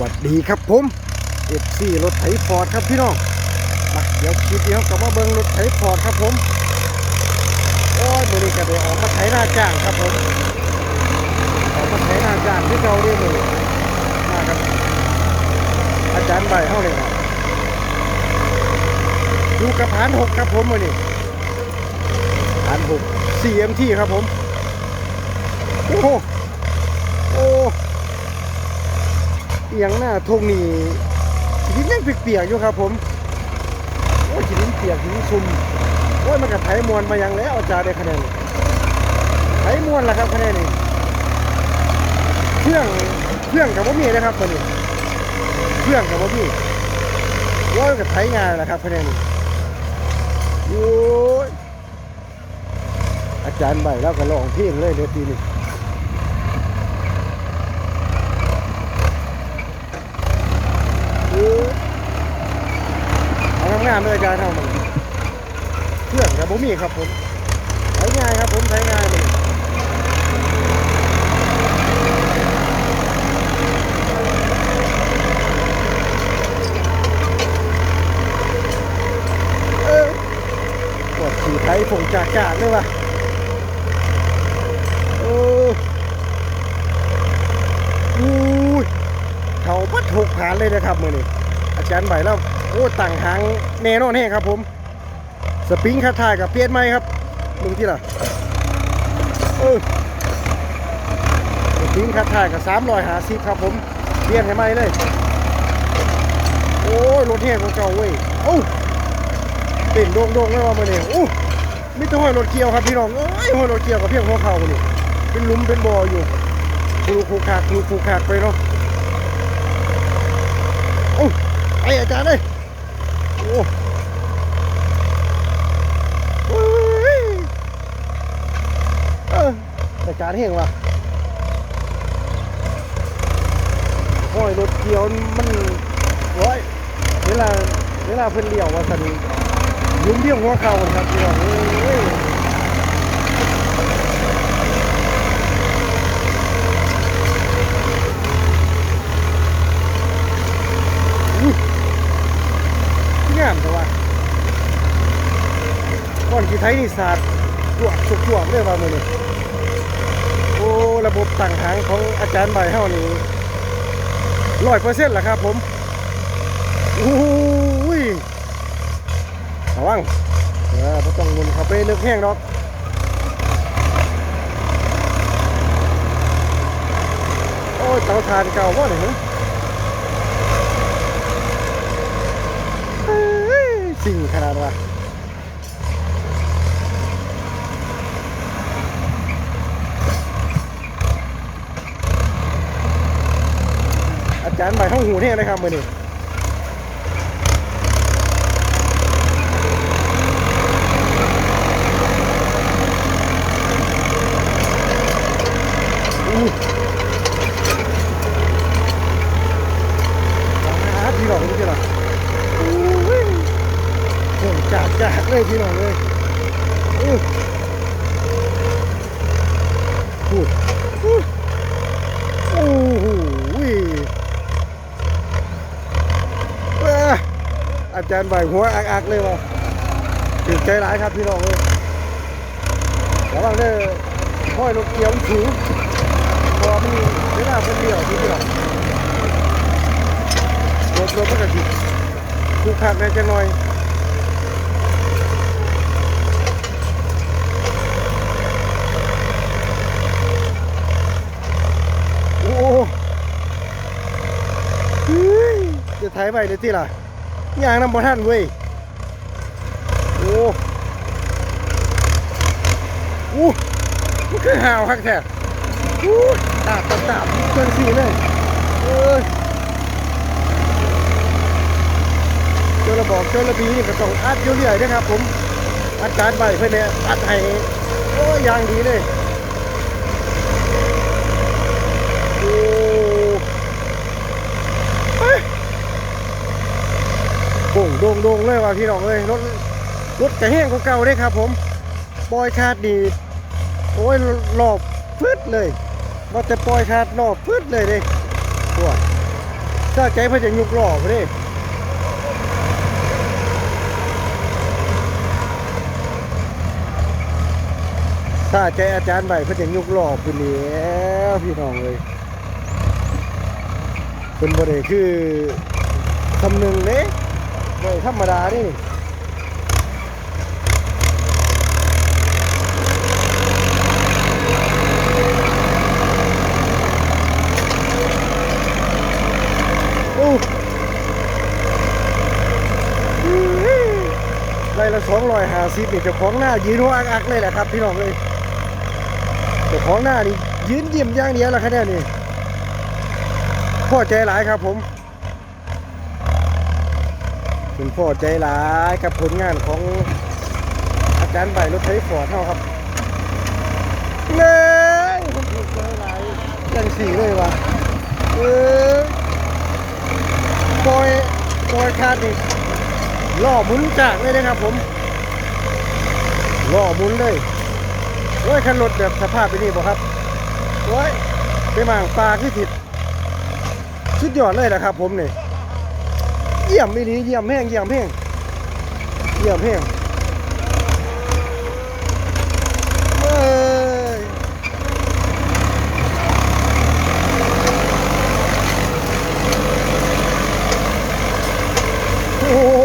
วัสดีครับผมเอฟซีรถไถฟอร์ดครับพี่น้องมาเดี๋ยวคลิปเดียวกลับมาเบิ้งรถไถฟอร์ดครับผมโอ้ยมือนี้ก็ได้ออกมาไถหน้าจ้างครับผมออกมาไถหน้าจ้างที่เราเรียกเลยมาครับ อาจารย์ใบเท่าเลยครับดูกระพานหกครับผมมือนี้พานหก CMT ครับผม โอ้โหโอ้ เอียงหน้าทงนี่หินยังเปียกๆอยู่ครับ ผมโอ้ยหินเปียกหินชุ่มโอ้ยมันกับไถมวนมาย่างแล้วอาจารย์ได้คะแนนไถมวนละครับคะแนนนี่เครื่องเครื่องกับว่ามีนะครับตัวนี้เครื่องกับว่ามีโอ้ยกับไถงานละครับคะแนนนี่โอ้ยอาจารย์ใบแล้วก็ร้องเพลงเลยเดี๋ยวทีนี้ เอางามๆเลยอารย์ทำมันเครื่องกับบุมีครับผมใช้ง่ายครับผมใช้ง่ายเลยเออปวดขี่ไทยผงจากจากเลยว่ะโอ้อู้ยเขาพัดหกผ่านเลยนะครับมือนี้อาจารย์ใบแล้ว โอ้ต่างหางแน่นอนแน่ครับผม สปริงคาทายกับเปียนไหมครับมึงที่ล่ะเออสปริงคาทายกับสามรอยหาสิครับผมเปลี่ยนให้ไหมเลย โอ้ยรถแห่ของเก่าเว้ยโอ้เต้นโด่งโด่งๆเลยว่ามื่อนี้โอ้ไมิตรห้อยรถเกี่ยวครับพี่น้องเอ้ยห้อยรถเกี่ยวกับเพียงหัวเข่านี่เป็นลุมเป็นบ่ออยู่คลูคูคากคลูคูคากไปเนาะโอ้ไออาจารย์เลยโอ้โอ้ยเอออาจารย์เฮงว่ะโอ้ยรถเกี่ยวมันโอ้ยเวลาเวลาเพิ่นเลี้ยวว่าสันยุ่มเบี้ยงหัวเข่าครับพี่น้องเอ้ยงามแต่ว่าก่อนที่ไทยนี่ศาสตร์จวกสุกจวกเลยว่ามือนี่ บบต่างหางของอาจารย์ใบเฮานี่ร้อยเปอร์เซ็นต์ละครับผมโอ้ยระวังเออบ่ต้องวนเข้าไปลึกแห้งดอกโอ้ยเตาถ่านเก่าว่าเนี่ยฮะเอ้ยสิ่งขนาดว่า จารย์ใบห้องหูเนี่ยนะครับมือนี้อู้หาพี่หลอกพี่หลอก โอ้จากจากเลยพี่น้องเลยอู้พูดอู้โอ้โหเอ้ออา จารย์ใบหัวอักๆเลยว่ะตื่นใจร้ายครับพี่น้องเลยระวังเด้อห้อยรถเกียวมันสูงพอมันเวลาเป็นเดียวพี่น้องรถรถมันก็สิคูคักแน่จังหน่อยโอ้ยจะถ่ายไปเดี๋ยที่ล่ะ ยางน้ำบ่ท่านเว้ย โอ้โอ้มันคือห่าวคักแท้โอ้ตาบตาบตาบเกินสีเลยเอ้ยเจ้าระบอกเจ้าระบีนี่ก็ต้องอัดอยู่เรื่อยนะครับผมอาจารใบเพื่อนเนี่ยอัดให้โอ้ยอยางดีเลย โอ้เฮ้ย โด่งโด่งเลยว่ะพี่น้องเลยรถรถกระแห้งเก่าเลยครับ ผมปล่อยคาดดีโอ้ยหลอบพืดเลยว่าแต่ปล่อยคาดหลอบพืดเลยเลยตัวแซถ้าใจเพิ่นจะยุกหลอไปดิถ้าใจอาจารย์ใบเพิ่นจะยุกหล่อพุ่นแล้วพี่น้องเลยเพิ่นบ่ได้คือคำหนึ่งเด้ ได้ธรรมดานี่โอ้ไรละสองรอยหาสิบนี่เจ้าของหน้ายืนหัวอักๆเลยแหละครับพี่น้องเลยเจ้าของหน้านี่ยืนยิ้มย่างเดียวละคะแนนนี่พ่อใจหลายครับผม คุณพ่อใจหลายกับผลงานของอาจารย์ใบรถไถฟอร์ดเท่าครับเน่ผมใจหลายจังสี่เลยว่ะเออปล่อยปล่อยคาดนี่ล่อหมุนจากเลยนะครับผมล่อหมุนเลยโอ้ยคันรถแบบสภาพไปนนี่บ่ครับโอ้ยไปมางปลาที่ติดสุดยอดเลยนะครับผมนี่ เยี่ยมไม่ดีเยี่ยมแห้งเยี่ยมแห้งเยี่ยมแห้งเอ้ยโอ้โห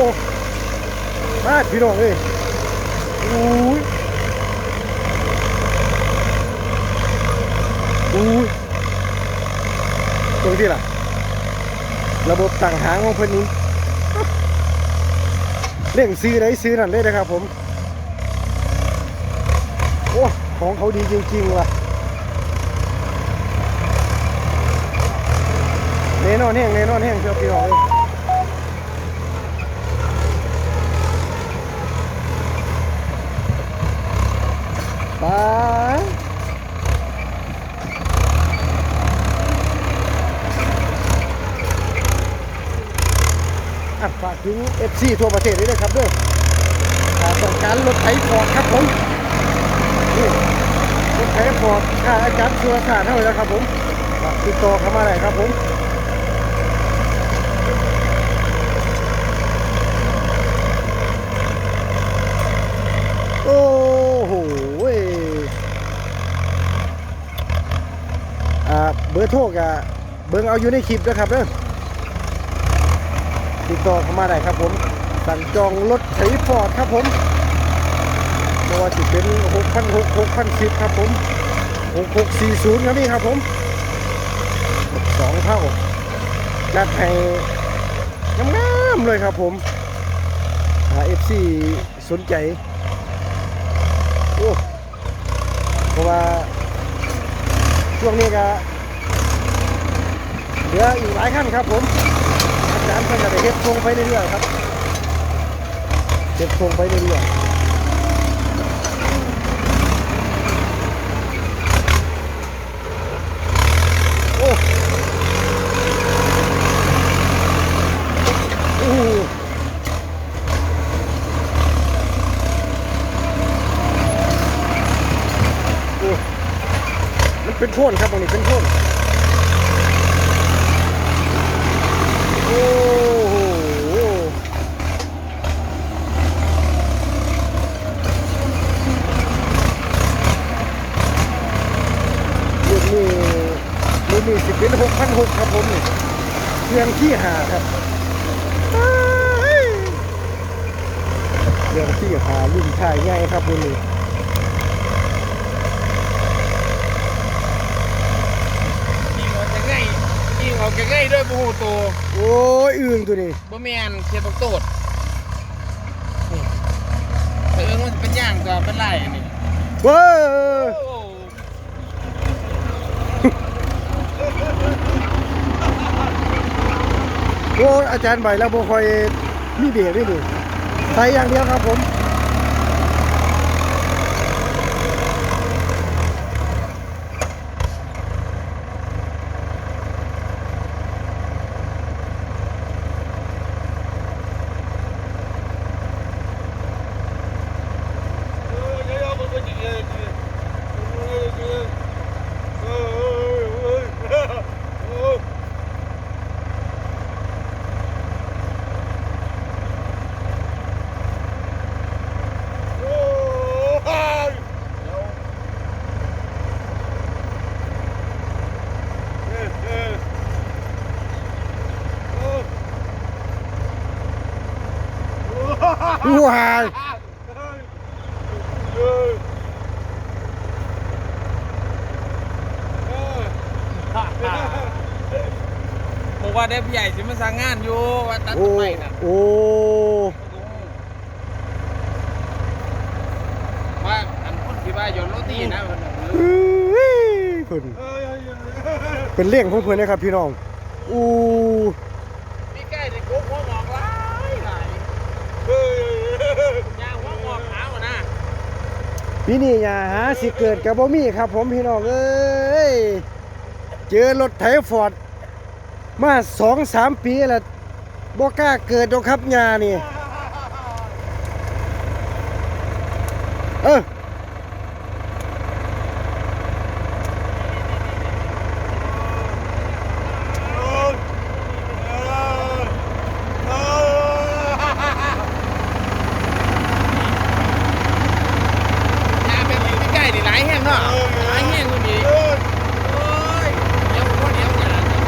มาพี่น้องเอ้ยอุ้ยอุ้ยตรงที่ล่ะ ระบบต่างหางของเพิ่นนี้ เร่งซื้อไหนซื้อนั่นเลยนะครับผม โอ้ของเขาดีจริงๆว่ะเน่นอนแห้งเน่นอนแห้งเชียวพี่น้องเลย ไปอะฝาก ถึง FC ทั่วประเทศด้วยนะครับเด้วยถ้าต้องการรถไถฟอร์ดครับผมนี่รถไถฟอร์ดค่าอาจารย์สุรศาสตร์เท่าไหร่แล้วครับผมติดต่อเข้ามาได้ครับผมโอ้โหเอ่าเบอร์โทรกับเบิ้งเอาอยู่ในคลิปนะครับเด้อ ติดต่อเข้ามาได้ครับผม สั่งจองรถไถฟอร์ดครับผมไม่ว่าจะเป็น6,600 6,10ครับผม6640ครับนี่ครับผมสองเท่าจัดให้งามๆเลยครับผมหา FC สนใจโอ้เพราะว่าช่วงนี้ก็เหลืออีกหลายขั้นครับผม อาจารย์เพิ่นก็ได้เฮ็ดทรงไปเรื่อยๆครับเฮ็ดทรงไปเรื่อยๆโอ้โอ้มันเป็นโพ่นครับตรงนี้เป็นโพ่นโอ้โหรุ่นนี้รุ่ นนี้สิเป็นหกพันหกครับผมนี่เครื่องที่หาครับอ้ายเครื่องที่หารุ่นชายใหญ่ครับรุ่นนี้ยิงออกจะง่ายยิงออกจะง่ายด้วยบูโตโอ้ยอึ่งตัวนี้บ่แมนเทียบกับโตดนี่แต่เอิงมันเป็นย่างก็เป็นไรอันนี่เว้ย โอ้อาจารย์ใบแล้วบ่คอยมีเบรกด้วยดิใส่อย่างเดียวครับผม ว้ายบอกว่าได้พี่ใหญ่สิมาสั่งงานอยู่ว่าตัดโอ้ต้นไม้น่ะโอ้ว่าอันคนที่ว่าโยนโรตีนะมันน่ะเอ้ยเพิ่นเป็นเลี้ยงของเพิ่นนะครับพี่น้องอู้ พี่ใกล้ในกุ๊กหัวงอกหลายหลายยางหัวงอกขาวอะนะ ปีนี้อย่าหาสิเกิดกับบ่มีครับ ผมพี่น้องเอ้ยเจอรถไถฟอร์ดมาสองสามปีแล้วบ่กล้าเกิดดอกครับยานี่ เออ ยางเป็นอยู่พี่ใกล้นี่หลายแห้งเนาะหลายแห้งกว่านี้โอ้ยเดี๋ยวพ่อเดี๋ยวอย่าเดี๋ยว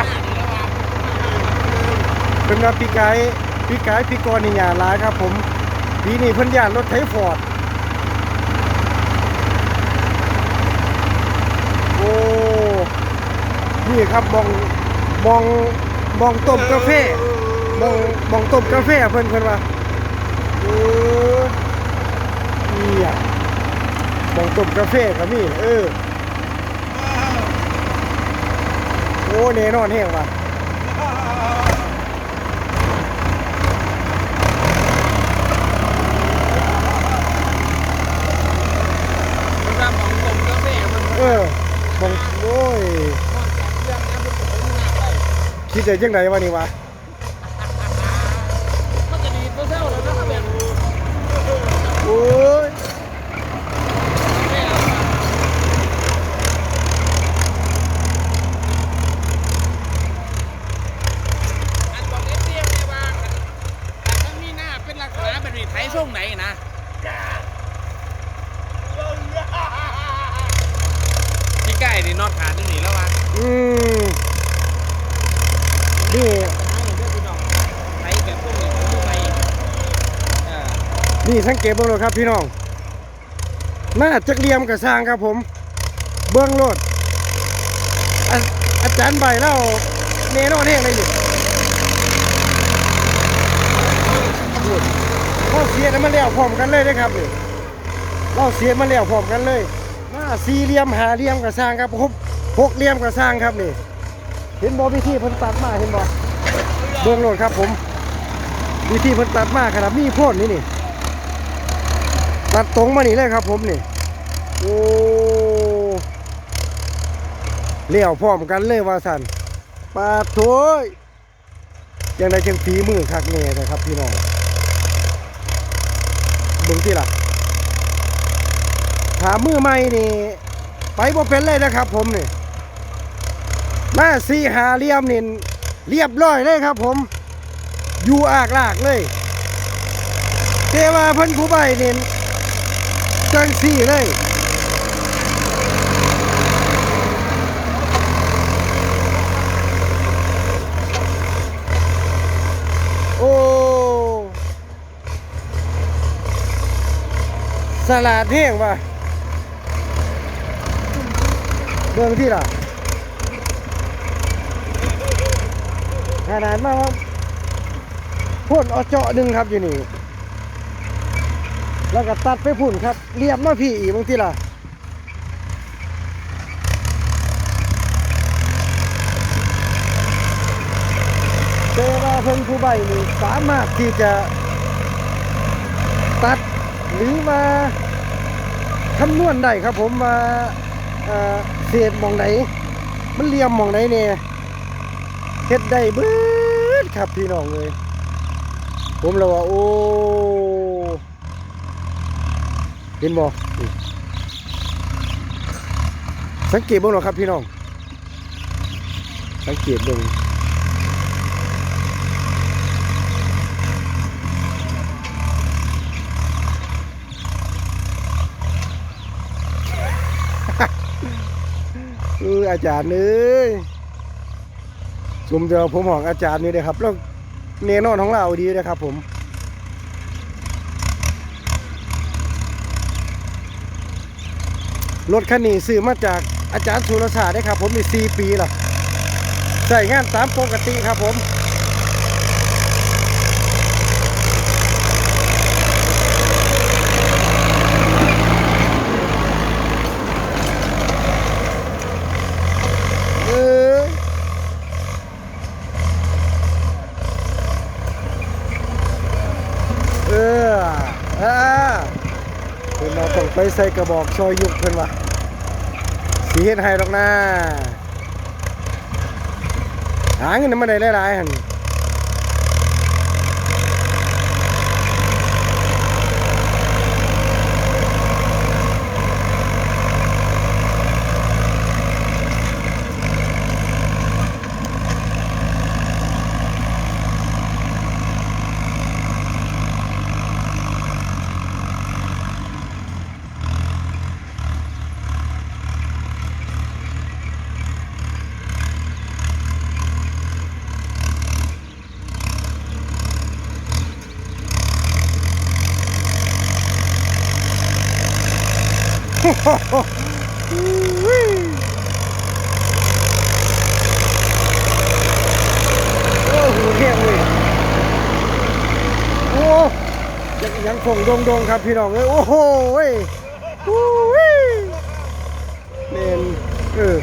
แล้วว่า เป็นว่าปีกายปีกายปีกรนี่อย่าหลายครับ ผมปีนี้เพิ่นยานรถไถฟอร์ดโอ้นี่ครับมองมองมองต้มกาแฟมองมองต้มกาแฟเพิ่นเพิ่นว่าโอ้นี่ยมองต้มกาแฟก็มีเออโอ้แน่นอนแฮงว่ะ มันว่าหมองตรงกาแฟมัน เออมองโอ้ยมันจากเครื่องนะมันโอ้ยหนักเลยคิดได้จังไดวะนี่วะมันจะดีดบ่เซลแล้วนะครับแบบโอ้ยแม่เอามาอันบอกเอฟซีเลยว่าอันอันมันมีหน้าเป็นลักษณะแบบนี้ไทยช่วงไหนนะ พี่ไก่นี่นอดขาดนี่นี่แล้ววะอืมนี่นี่สังเกตเบิ่งเลยครับพี่น้องน้าจักเหลี่ยมกับสร้างครับผม เบื้องโลดอาจารย์ใบเล่าเนโน่เท่งเลยนี่พูดเราเสียมันแล้วพร้อมกันเลยนะครับนี่เราเสียมันแล้วพร้อมกันเลย สี่เหลี่ยมหาเหลี่ยมกับสร้างครับหกหกเหลี่ยมกับสร้างครับนี่ เห็นบอวิธีเพิ่นตัดมาเห็นบอเบื้องโลดครับผม วิธีเพิ่นตัดมาขนาดมีโพ่นนี่นี่ ตัดตรงมานี่เลยครับผมนี่ โอ้เลี้ยวพร้อมกันเลยว่าสันปาดโถยยังไงจังฝีมือคักแน่นะครับพี่น้องเบิ่งที่ล่ะ ถามมือใหม่นี่ไปบ่เป็นเลยนะครับ ผมนี่มาสีหาเหลี่ยมนี่เรียบร้อยเลยครับ ผมอยู่อากลากเลยเทว่าเพิ่นผู้ใบนี่จังสี่เลยโอ้สลัดเที่ยงว่ะ เบื้องที่ล่ะขนาดมากว่าพ่นเอาเจาะหนึ่งครับอยู่นี่ แล้วก็ตัดไปพุ่นครับ เรียบมาพี่อีกบางทีล่ะเจอว่าเพิ่นผู้ใบนี่สามารถที่จะตัดหรือมาคำนวณได้ครับผมมา เศษมองไหนมันเลียมมองไหนเนี่ยเฮ็ดได้เบิดครับพี่น้องเลยผมเลยว่าโอ้เห็นบ่นี่สังเกตบ้างหรอครับพี่น้อง สังเกตเบ้าง อออาจารย์เอ้ยสมเดียวผมหองอาจารย์นี่เลยครับ แล้วแน่นอนของเราดีนะครับ ผมรถคันนี้ซื้อมาจากอาจารย์สุรศาสตร์ได้ครับ ผมมี4ปีและใส่งานตามปกติครับผม เออเอออ่าเพิ่นเราต้องไป ใส่กระบอกชอยยุกเพิ่นวะสีเฮ็ดให้ดอกนะหาเงินมาได้หลายๆหั่น โอ้โหเที่ยงเว้ยโอ้ยังยังคงดงๆครับพี่น้องเอ้ยโอ้โหเว้ยอู้ยเมนเออ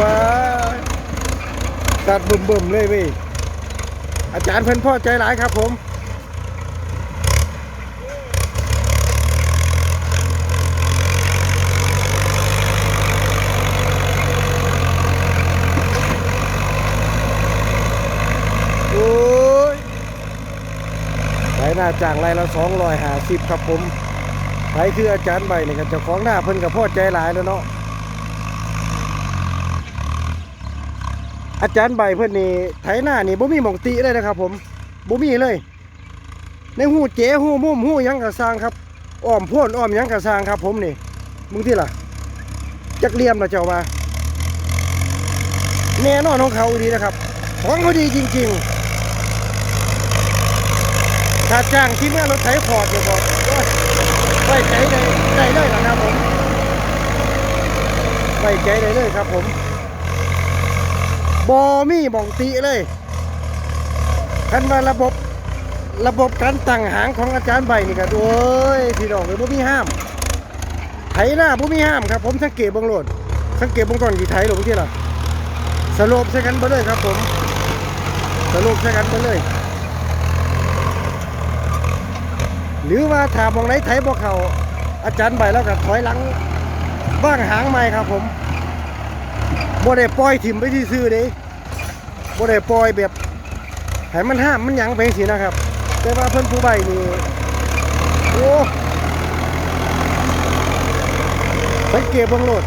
ว้าตัดบึมๆเลยเว้ยอาจารย์เพิ่นพ่อใจหลายครับผม โอ้ยไป หน้าจ้างไรละสองร้อยหาสิบครับผมไปคืออาจารย์ใบเนี่ครับเจ้าของหน้าเพิ่นกับพ่อใจหลายแล้วเนาะอาจารย์ใบเพิ่นนี่ไถหน้านี่บ่มีหมองติเลยนะครับ ผมบ่มีเลย ในหูเจ๋หูมุมหูยังกระสร้างครับอ้อมพ่นอ้อมยังกระสร้างครับ ผมนี่มึงที่ล่ะจักเลี่ยมละเจ้าว่าแน่นอนของเขาดีนะครับของเขาดีจริง ๆ ถ้าจ้างที่เมื่อรถไถพอร์ตเนี่บอกว่าไว้ใจได้ได้เลยนะครับผมไว้ใจได้เลยครับผมบอมี่บองตีเลยคันว่าระบบระบบการตั้งหางของอาจารย์ใบนี่ก็โอ้ยพี่น้องเลยบ่มีห้ามไถหน้าบ่มีห้ามครับ ผมสังเกตบางโหลดสังเกตบางก่อนกี่ไถหลงที่ล่ะสโลปใช้กันไปเลยครับผมสโลปใช้กันไปเลย หรือว่าถามมองไหนไถบ่เขาอาจารย์ใบแล้วก็ถอยหลังบ้างหางใหม่ครับผมบ่ได้ปล่อยถิ่มไปที่ซื้อเด้บ่ได้ปล่อยแบบให้มันห้ามมันหยังไปสินะครับ แต่ว่าเพิ่นผู้ใบนี่โอ้สังเกตบังโลด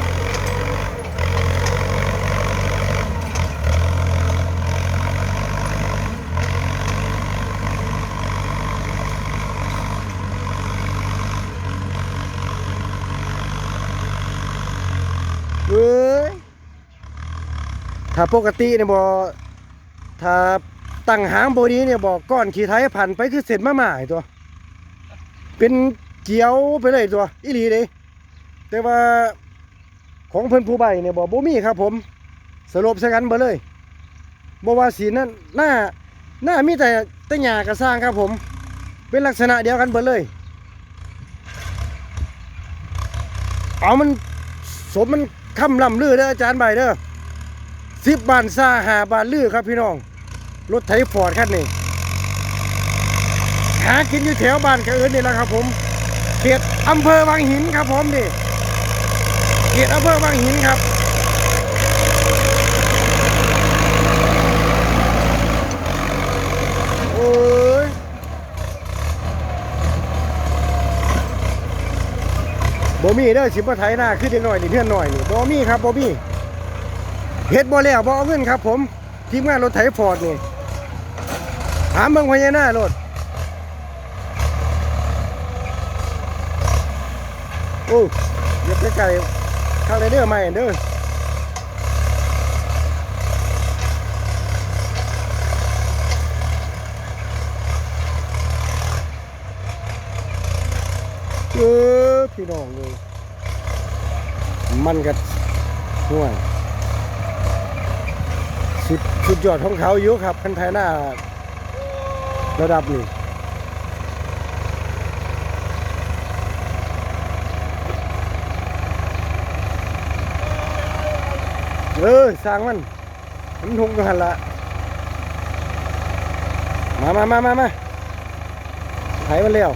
เอ้ย ถ้าปกติเนี่ยบอถ้าตั้งหางโบนี้เนี่ยบอกก้อนขี่ไทยผ่านไปคือเสร็จมาหมาไอ้ตัว เป็นเจียวไปเลยตัวอีหลีเลยแต่ว่าของเพิ่นผู้ใบเนี่ยบอกบ่มีครับ ผมสรุปใช้กันเบ่เลยบ่ว่าสีนั้นหน้าหน้ามีแต่แต่หญ้ากระสร้างครับผม เป็นลักษณะเดียวกันเบ่เลย เอามันสมมันคำล่ำลือเด้ออาจารย์ใบเด้อ สิบบานซาหาบานลือครับพี่น้อง รถไถฟอร์ดคันนี้ หากินอยู่แถวบ้านกระเอินนี่แหละครับผมเขตอำเภอวังหินครับผมนี่เขตอำเภอวังหินครับโอ้ยบ่มีเด้อสิบ่ไถหน้าคือเด็กน้อยนี่เพื่อนหน้อยนี่บ่มีครับบ่มี เฮ็ดบ่แล้วบ่เอาเงินครับ ผมทีมงานรถไถฟอร์ดนี่หามเบิ่งพญานาครถโอ้เย็บไกลๆข้างไรเด้อใหม่เด้อเออพี่น้องเลยมันกับห่วย สุดยอดของเขาอยู่ครับคันไทยหน้าระดับนี้เออสร้างมันมันทุกข์กันละมามามามามาไถมันเร็ว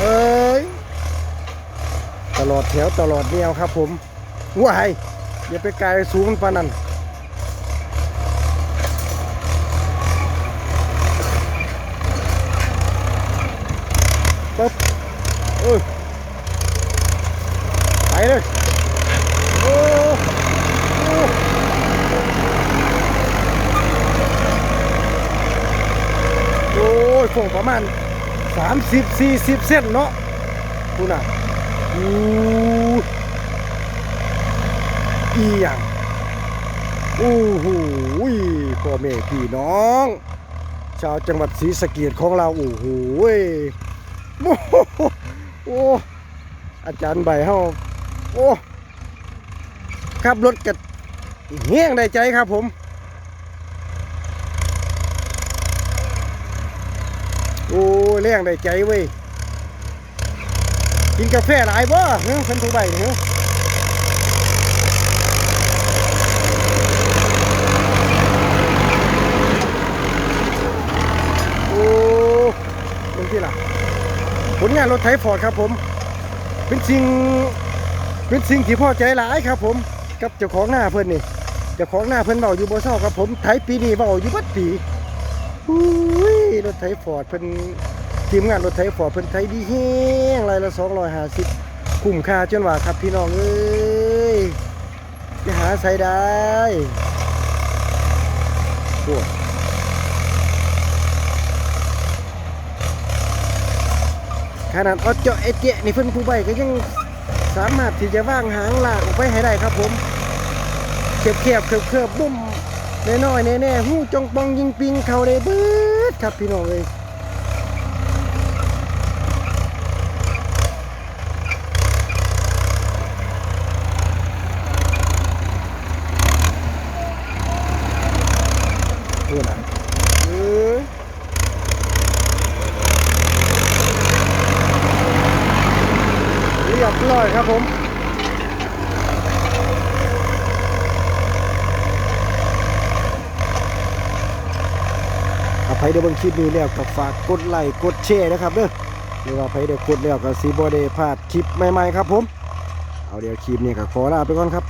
เอ้ย ตล อดแถวตลอดแนวครับผมว้ายอย่าไปไกลสูงปานนั้นปึ๊บเออไปเลยโอ้โอ้โอ้ยฟงประมาณ 30-40 เส้นเนาะดูน่ะ อู้อีหยังอู้หูยพ่อแม่พี่น้อง ชาวจังหวัดศรีสะเกษของเราโอ้โหโอ้โอ้อาจารย์ใบเฮาโอ้ขับรถกัดเฮี้ยงได้ใจครับผม โอ้เลี้ยงได้ใจเว้ย กินกาแฟหลายบ่เฮ้ยฉันถูกใบนี่เฮ้ยโอ้เป็นที่ล่ะผลงานรถไถฟอร์ดครับผม เป็นสิ่งเป็นสิ่งที่พ่อใจหลายครับผม กับเจ้าของหน้าเพิ่อนนี่เจ้าของหน้าเพิ่อนเบาอยู่บ่เศร้าครับผมไถปีนี้เบาอยู่บัดปีอุ้ยรถไถฟอร์ดเพิ่น ทีมงานรถไถฟอร์เพิ่นไถดีแห้งรายละ250คุ้มค่าจนว่าครับพี่น้องเอ้ยจะหาใส่ได้โอ้ขนาดออดเจาะเอเจนี่เพิ่นผู้ใบก็ยังสามารถที่จะว่างหางลากออกไปให้ได้ครับผมเขียบเขียบเขียบเขียบบุ้มแน้อยๆแน่หู้จงปองยิงปิงเข้าได้เบิดครับพี่น้องเอ้ย ตัวไหนเออเรียบร้อย ครับผมอภัยเดี๋ยวบางคลิปนี้แล้วก็ฝากกดไลค์กดแชร์นะครับเด้อหรือว่าภัยเดี๋ยวกดแล้วก็ซีบอเดพลาดคลิปใหม่ๆครับผม เอาเดี๋ยวคลิปนี้ก็ขอลาไปก่อนครับ